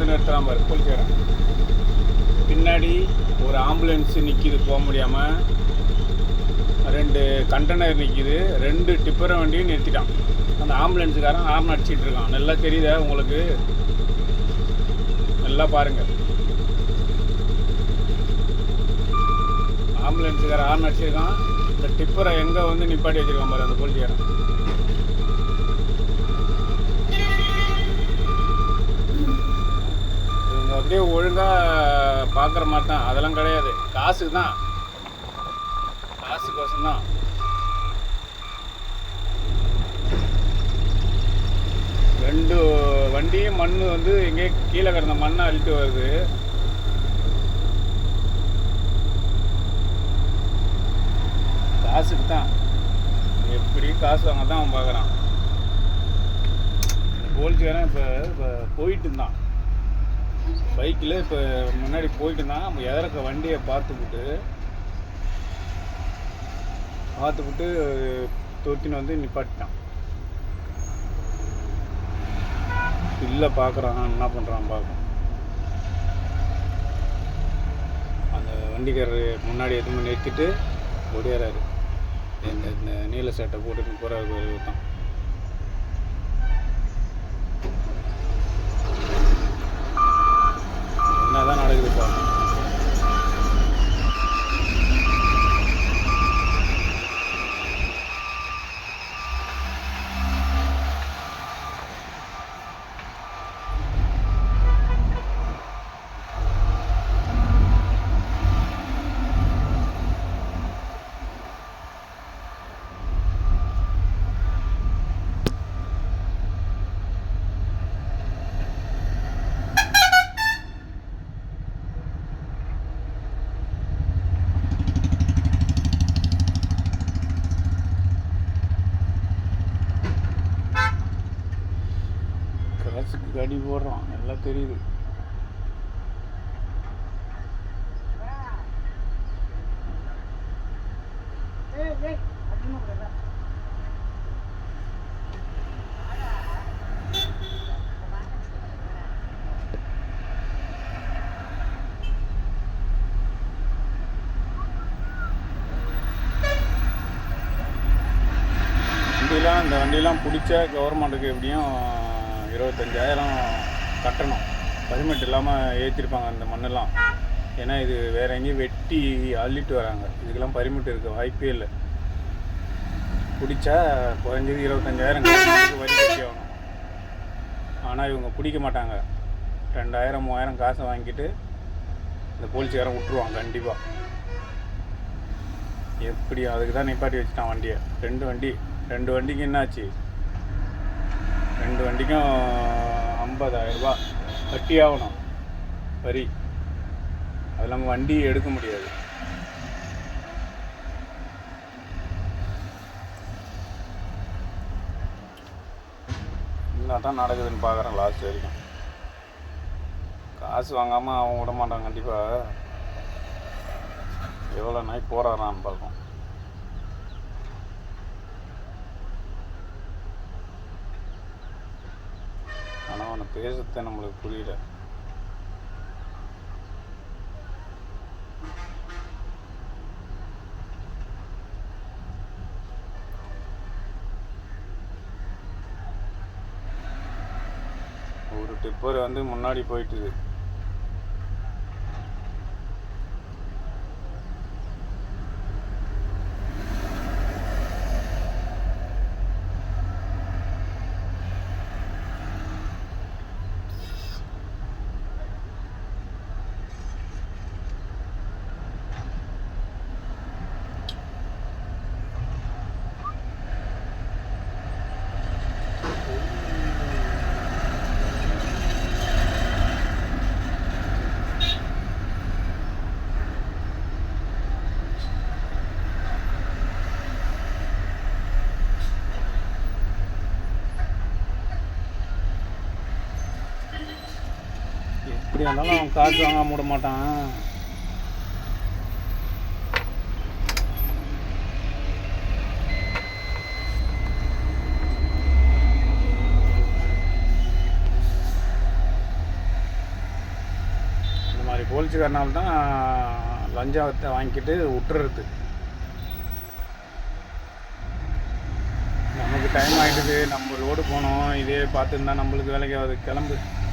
வந்து நிறுத்துறான் பாரு போலீஸ்காரன் பின்னாடி ஒரு ஆம்புலன்ஸ் நிற்கிது போக முடியாமல் ரெண்டு கண்டெய்னர் நிற்கிது ரெண்டு டிப்பரை வண்டியும் நிறுத்திட்டான். அந்த ஆம்புலன்ஸுக்காரன் ஹார்ன் அடிச்சிட்டு இருக்கான். நல்லா தெரியுதா உங்களுக்கு? நல்லா பாருங்க. ஆம்புலன்ஸுக்காரன் ஹார்ன் அடிச்சிருக்கான். இந்த டிப்பரை எங்கே வந்து நிப்பாட்டி வச்சிருக்கான் பாரு அந்த போலீஸ்காரன் அப்படியே ஒழுங்காக பார்க்குற மாதிரி தான். அதெல்லாம் கிடையாது. காசுக்கு தான் காசுக்கோசம் தான் ரெண்டு வண்டியும் மண் வந்து எங்கேயோ கீழே கிடந்த மண்ணை அழிட்டு வருது. காசுக்கு தான் எப்படி காசு வாங்க தான் அவன் பார்க்குறான். போலீஸ்காரன் இப்போ இப்போ போயிட்டு இருந்தான் பைக்கில் இப்போ முன்னாடி போயிட்டு இருந்தான் நம்ம எதிர்க்க வண்டியை பார்த்துக்கிட்டு பார்த்துக்கிட்டு தொட்டின்னு வந்து நிப்பாட்டிட்டான். இல்லை பார்க்குறான். என்ன பண்ணுறான் பார்க்கும் அந்த வண்டிக்காரர் முன்னாடி எதுவுமே நிறுத்திட்டு ஒடியாராரு இந்த இந்த நீல சட்டை போட்டுட்டு போகிறாரு தான் என்னதான் நடக்குது பாருங்க. காசுக்கு கடி போடுறோம். நல்லா தெரியுது. வண்டியெலாம் இந்த வண்டியெலாம் பிடிச்சா கவர்மெண்ட்டுக்கு எப்படியும் இருபத்தஞ்சாயிரம் கட்டணும். பர்மிட் இல்லாமல் ஏற்றிருப்பாங்க அந்த மண்ணெல்லாம். ஏன்னா இது வேற எங்கேயும் வெட்டி அள்ளிட்டு வராங்க. இதுக்கெல்லாம் பர்மிட் இருக்க வாய்ப்பே இல்லை. பிடிச்சா குறைஞ்சது இருபத்தஞ்சாயிரம் வரி கட்டி ஆகணும். ஆனால் இவங்க பிடிக்க மாட்டாங்க. ரெண்டாயிரம் மூவாயிரம் காசை வாங்கிட்டு இந்த போலீஸ்காரன் விட்ருவான் கண்டிப்பாக எப்படி அதுக்கு தான் நிப்பாட்டி வச்சுட்டான் வண்டியை. ரெண்டு வண்டி ரெண்டு வண்டிக்கு என்னாச்சு? ரெண்டு வண்டிக்கும் ஐம்பதாயிரரூபா கட்டி ஆகணும் வரி. அது இல்லாமல் வண்டி எடுக்க முடியாது. என்ன தான் நடக்குதுன்னு பார்க்குறேன் லாஸ்ட் வரைக்கும். காசு வாங்காமல் அவன் விட மாட்டான் கண்டிப்பாக எவ்வளோ நாய் போகிறாரான்னு பார்க்கும் ஆனால் அவனை பேசத்தை நம்மளுக்கு புரியல. ஒரு டிப்பர் வந்து முன்னாடி போயிட்டுது. எப்படி இருந்தாலும் அவன் காசு வாங்க மூட மாட்டான். போலீஸ்காரனால தான் லஞ்சத்தை வாங்கிக்கிட்டு விட்டுறது. நமக்கு டைம் ஆகிடுது நம்ம லோடு போனோம் இதே பார்த்துருந்தா நம்மளுக்கு வேலைக்கு ஆகுது கிளம்பு.